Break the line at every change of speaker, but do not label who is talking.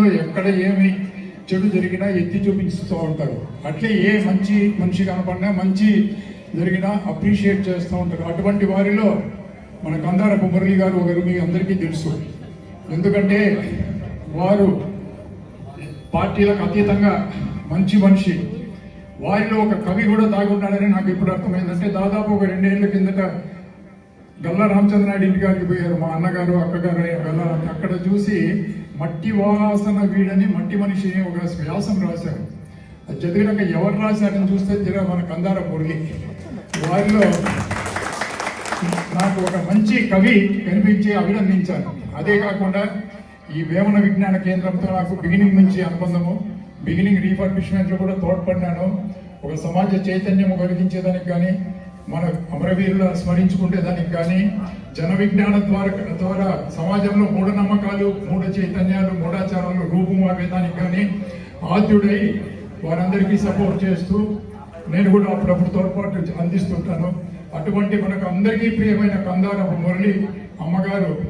సమాజంలో ఎక్కడ ఏమి చెడు జరిగినా ఎత్తి చూపిస్తూ ఉంటారు. అట్లే ఏ మంచి మనిషి కనపడినా మంచి జరిగినా అప్రిషియేట్ చేస్తూ ఉంటారు. అటువంటి వారిలో మన కందారపు మురళి గారు ఒకరు మీ అందరికీ తెలుసు. ఎందుకంటే వారు పార్టీలకు అతీతంగా మంచి మనిషి. వారిలో ఒక కవి కూడా తాగుంటాడని నాకు ఇప్పుడు అర్థమైందంటే దాదాపు ఒక రెండేళ్ళ కిందట గల్లా రామచంద్రనాయుడు ఇంటి గారికి పోయారు. మా అన్నగారు అక్కగారు గల్లా అక్కడ చూసి మట్టి వాసన వీడని మట్టి మనిషి అని ఒక వ్యాసం రాశారు. అది చదివినాక ఎవరు రాశారని చూస్తే జర మన కందార మురళి వారిలో నాకు ఒక మంచి కవి కనిపించి అభినందించాను అదే కాకుండా ఈ వేమన విజ్ఞాన కేంద్రంతో నాకు బిగినింగ్ నుంచి అనుబంధము బిగినింగ్ రీఫర్బిష్మెంట్లో కూడా తోడ్పడినాను. ఒక సమాజ చైతన్యం కలిగించేదానికి కానీ మన అమరవీరుల స్మరించుకుంటే దానికి కానీ జన విజ్ఞాన ద్వారా ద్వారా సమాజంలో మూఢనమ్మకాలు మూఢ చైతన్యాలు మూఢాచారాలు రూపుమాపేదానికి కానీ ఆద్యుడై వారందరికీ సపోర్ట్ చేస్తూ నేను కూడా అప్పుడప్పుడు తోడ్పాటు అందిస్తుంటాను. అటువంటి మనకు అందరికీ ప్రియమైన కందారపు మురళి అమ్మగారు.